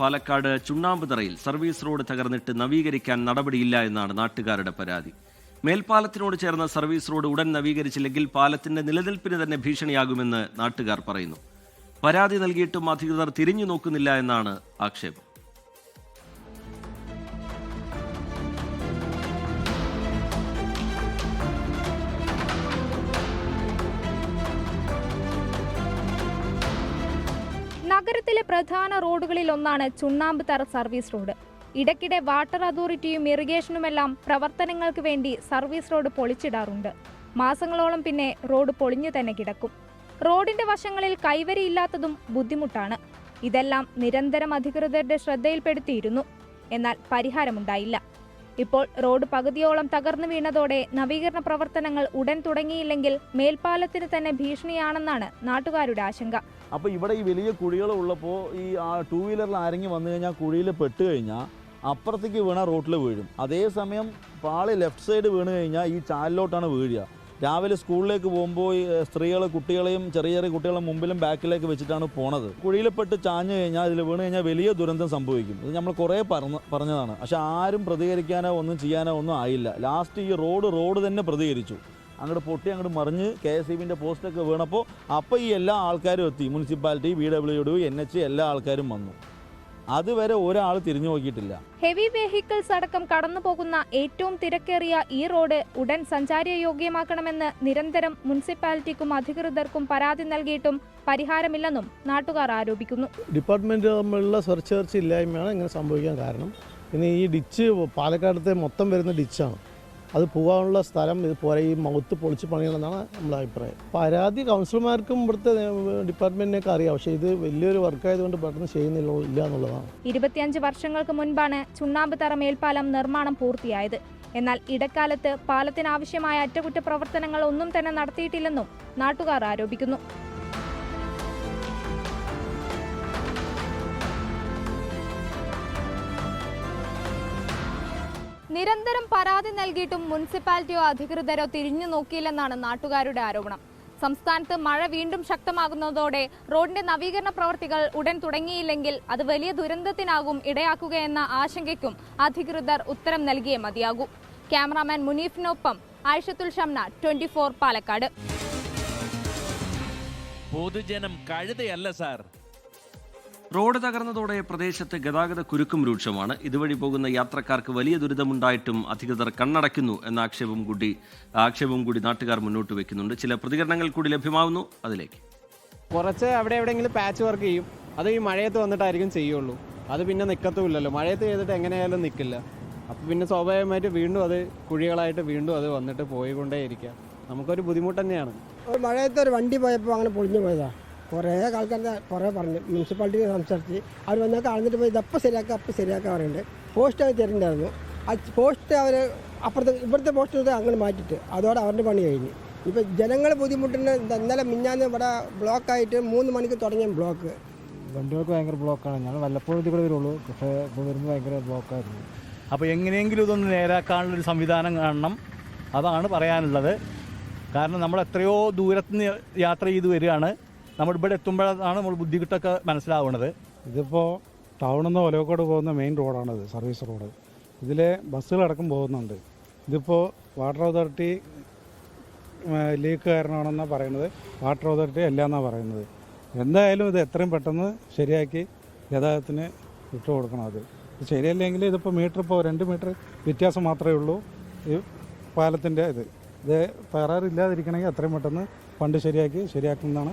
പാലക്കാട് ചുണ്ണാമ്പുതറയിൽ service road തകർന്നിട്ട് നവീകരിക്കാൻ നടപടിയില്ല എന്നാണ് നാട്ടുകാരുടെ പരാതി. മേൽപ്പാലത്തിനോട് ചേർന്ന സർവീസ് റോഡ് ഉടൻ നവീകരിച്ചില്ലെങ്കിൽ പാലത്തിന്റെ നിലനിൽപ്പിന് തന്നെ ഭീഷണിയാകുമെന്ന് നാട്ടുകാർ പറയുന്നു. പരാതി നൽകിയിട്ടും അധികൃതർ തിരിഞ്ഞു നോക്കുന്നില്ല എന്നാണ് ആക്ഷേപം. നഗരത്തിലെ പ്രധാന റോഡുകളിൽ ഒന്നാണ് ചുണ്ണാമ്പ് തറ സർവീസ് റോഡ്. ഇടയ്ക്കിടെ വാട്ടർ അതോറിറ്റിയും ഇറിഗേഷനുമെല്ലാം പ്രവർത്തനങ്ങൾക്ക് വേണ്ടി സർവീസ് റോഡ് പൊളിച്ചിടാറുണ്ട്. മാസങ്ങളോളം പിന്നെ റോഡ് പൊളിഞ്ഞു തന്നെ കിടക്കും. റോഡിന്റെ വശങ്ങളിൽ കൈവരിയില്ലാത്തതും ബുദ്ധിമുട്ടാണ്. ഇതെല്ലാം നിരന്തരം അധികൃതരുടെ ശ്രദ്ധയിൽപ്പെടുത്തിയിരുന്നു. എന്നാൽ പരിഹാരമുണ്ടായില്ല. ഇപ്പോൾ റോഡ് പകുതിയോളം തകർന്നു വീണതോടെ നവീകരണ പ്രവർത്തനങ്ങൾ ഉടൻ തുടങ്ങിയില്ലെങ്കിൽ മേൽപ്പാലത്തിന് തന്നെ ഭീഷണിയാണെന്നാണ് നാട്ടുകാരുടെ ആശങ്ക. അപ്പോൾ ഇവിടെ ഈ വലിയ കുഴികൾ ഉള്ളപ്പോൾ ഈ ടൂ വീലറിൽ ആരെങ്കിലും വന്നു കഴിഞ്ഞാൽ കുഴിയിൽ പെട്ട് കഴിഞ്ഞാൽ അപ്പുറത്തേക്ക് വീണ റോട്ടിൽ വീഴും. അതേസമയം പാളി ലെഫ്റ്റ് സൈഡ് വീണ് കഴിഞ്ഞാൽ ഈ ചാലിലോട്ടാണ് വീഴുക. രാവിലെ സ്കൂളിലേക്ക് പോകുമ്പോൾ സ്ത്രീകൾ കുട്ടികളെയും ചെറിയ ചെറിയ കുട്ടികളെ മുമ്പിലും ബാക്കിലേക്ക് വെച്ചിട്ടാണ് പോണത്. കുഴിയിൽപ്പെട്ട് ചാഞ്ഞു കഴിഞ്ഞാൽ അതിൽ വീണ് കഴിഞ്ഞാൽ വലിയ ദുരന്തം സംഭവിക്കും. ഇത് നമ്മൾ കുറേ പറഞ്ഞ പറഞ്ഞതാണ്. പക്ഷെ ആരും പ്രതികരിക്കാനോ ഒന്നും ചെയ്യാനോ ഒന്നും ആയില്ല. ലാസ്റ്റ് ഈ റോഡ് റോഡ് തന്നെ പ്രതികരിച്ചു. അങ്ങോട്ട് പൊട്ടി അങ്ങോട്ട് മറിഞ്ഞ് കെ എസ് ഇ ബിന്റെ പോസ്റ്റൊക്കെ വീണപ്പോൾ അപ്പോൾ ഈ എല്ലാ ആൾക്കാരും എത്തി. Municipality B W D N H എല്ലാ ആൾക്കാരും വന്നു. അതുവരെ ഒരാൾ തിരിഞ്ഞു നോക്കിയിട്ടില്ല. ഹെവി വെഹിക്കിൾസ് അടക്കം കടന്നു പോകുന്ന ഏറ്റവും തിരക്കേറിയ ഈ റോഡ് ഉടൻ സഞ്ചാരയോഗ്യമാക്കണമെന്ന് നിരന്തരം മുനിസിപ്പാലിറ്റിക്കും അധികൃതർക്കും പരാതി നൽകിയിട്ടും പരിഹാരമില്ലെന്നും നാട്ടുകാർ ആരോപിക്കുന്നു. ഡിപ്പാർട്ട്മെന്റ് തമ്മിലുള്ള സെർച്ച് ചേർച്ച ഇല്ലായ്മയാണ് ഇങ്ങനെ സംഭവിക്കാൻ കാരണം. പിന്നെ ഈ ഡിച്ച് പാലക്കാടത്തെ മൊത്തം വരുന്ന ഡിച്ചാണ് അത് പോകാനുള്ള സ്ഥലം ഇത് പോരാ ഈ മൗത്ത് പൊളിച്ച് പണിയണമെന്നാണ് നമ്മുടെ അഭിപ്രായം. പരാതി കൗൺസിലർമാർക്കും ഇവിടുത്തെ ഡിപ്പാർട്ട്മെന്റിനൊക്കെ അറിയാം. പക്ഷേ ഇത് വലിയൊരു വർക്കായതുകൊണ്ട് പെട്ടെന്ന് ചെയ്യുന്നില്ല എന്നുള്ളതാണ്. ഇരുപത്തിയഞ്ച് വർഷങ്ങൾക്ക് മുൻപാണ് ചുണ്ണാമ്പ് തറ മേൽപ്പാലം നിർമ്മാണം പൂർത്തിയായത്. എന്നാൽ ഇടക്കാലത്ത് പാലത്തിനാവശ്യമായ അറ്റകുറ്റപ്രവർത്തനങ്ങൾ ഒന്നും തന്നെ നടത്തിയിട്ടില്ലെന്നും നാട്ടുകാർ ആരോപിക്കുന്നു. നിരന്തരം പരാതി നൽകിയിട്ടും മുനിസിപ്പാലിറ്റിയോ അധികൃതരോ തിരിഞ്ഞു നോക്കിയില്ലെന്നാണ് നാട്ടുകാരുടെ ആരോപണം. സംസ്ഥാനത്ത് മഴ വീണ്ടും ശക്തമാകുന്നതോടെ റോഡിന്റെ നവീകരണ പ്രവർത്തികൾ ഉടൻ തുടങ്ങിയില്ലെങ്കിൽ അത് വലിയ ദുരന്തത്തിനാകും ഇടയാക്കുകയെന്ന ആശങ്കയ്ക്കും അധികൃതർ ഉത്തരം നൽകിയേ മതിയാകൂ. ക്യാമറാമാൻ മുനീഫിനൊപ്പം ആയിഷത്തുൽ ഷംന ട്വന്റി പാലക്കാട്. പൊതുജനം കഴുതയല്ല സാർ. റോഡ് തകർന്നതോടെ പ്രദേശത്ത് ഗതാഗത കുരുക്കും രൂക്ഷമാണ്. ഇതുവഴി പോകുന്ന യാത്രക്കാർക്ക് വലിയ ദുരിതമുണ്ടായിട്ടും അധികൃതർ കണ്ണടയ്ക്കുന്നു എന്ന ആക്ഷേപം കൂടി ആക്ഷേപവും കൂടി നാട്ടുകാർ മുന്നോട്ട് വെക്കുന്നുണ്ട്. ചില പ്രതികരണങ്ങൾ കൂടി ലഭ്യമാവുന്നു. അതിലേക്ക്. കുറച്ച് അവിടെ എവിടെയെങ്കിലും പാച്ച് വർക്ക് ചെയ്യും. അത് ഈ മഴയത്ത് വന്നിട്ടായിരിക്കും ചെയ്യുള്ളൂ. അത് പിന്നെ നിൽക്കത്തുമില്ലല്ലോ മഴയത്ത് ചെയ്തിട്ട് എങ്ങനെയായാലും നിൽക്കില്ല അപ്പോൾ പിന്നെ സ്വാഭാവികമായിട്ട് വീണ്ടും അത് കുഴികളായിട്ട് വീണ്ടും അത് വന്നിട്ട് പോയിക്കൊണ്ടേയിരിക്കുക. നമുക്കൊരു ബുദ്ധിമുട്ട് തന്നെയാണ്. മഴയത്ത് ഒരു വണ്ടി പോയപ്പോൾ അങ്ങനെ പൊളിഞ്ഞു പോയതാ. കുറേ ആൾക്കാർ കുറേ പറഞ്ഞു. മുനിസിപ്പാലിറ്റി സംസാരിച്ച്. അവർ വന്നാൽ കളഞ്ഞിട്ട് പോയി ഇതപ്പം ശരിയാക്കുക അപ്പം ശരിയാക്കുക പറയുന്നുണ്ട് പോസ്റ്റ് അവർ തരുന്നുണ്ടായിരുന്നു. ആ പോസ്റ്റ് അവർ അപ്പുറത്തെ ഇവിടുത്തെ പോസ്റ്റ് അങ്ങനെ മാറ്റിയിട്ട്. അതോടെ അവരുടെ പണി കഴിഞ്ഞു. ഇപ്പോൾ ജനങ്ങൾ ബുദ്ധിമുട്ടുണ്ട് ഇന്നലെ മിഞ്ഞാന്ന് ഇവിടെ ബ്ലോക്കായിട്ട് മൂന്ന് മണിക്ക് തുടങ്ങിയ ബ്ലോക്ക് വണ്ടികൾക്ക് ഭയങ്കര ബ്ലോക്കാണ് ഞങ്ങൾ വല്ലപ്പോഴും ഇതിൽ വരുള്ളൂ. പക്ഷേ ഇപ്പോൾ വരുമ്പോൾ ഭയങ്കര ബ്ലോക്കായിരുന്നു അപ്പോൾ എങ്ങനെയെങ്കിലും ഇതൊന്ന് നേരാക്കാനുള്ളൊരു സംവിധാനം കാണണം. അതാണ് പറയാനുള്ളത്. കാരണം നമ്മൾ എത്രയോ ദൂരത്തുനിന്ന് യാത്ര ചെയ്ത് വരികയാണ്. നമ്മൾ ഇവിടെ എത്തുമ്പോഴാണ് നമ്മൾ ബുദ്ധിമുട്ടൊക്കെ മനസ്സിലാവുന്നത്. ഇതിപ്പോൾ ടൗണിൽ നിന്ന് ഒലവക്കോട് പോകുന്ന മെയിൻ റോഡാണിത് സർവീസ് റോഡ് ഇതിലെ ബസ്സുകളടക്കം പോകുന്നുണ്ട്. ഇതിപ്പോൾ വാട്ടർ അതോറിറ്റി ലീക്ക് കാരണമാണെന്നാണ് പറയുന്നത്. വാട്ടർ അതോറിറ്റി അല്ല എന്നാണ് പറയുന്നത്. എന്തായാലും ഇത് എത്രയും പെട്ടെന്ന് ശരിയാക്കി ഗതാഗതത്തിന് വിട്ടു കൊടുക്കണം അത്. ശരിയല്ലെങ്കിൽ ഇതിപ്പോൾ മീറ്റർ ഇപ്പോൾ രണ്ട് മീറ്റർ വ്യത്യാസം മാത്രമേ ഉള്ളൂ. ഈ പാലത്തിന്റെ ഇത്. ഇത് തകരാറില്ലാതിരിക്കണമെങ്കിൽ എത്രയും പെട്ടെന്ന് ഫണ്ട് ശരിയാക്കി ശരിയാക്കുമെന്നാണ്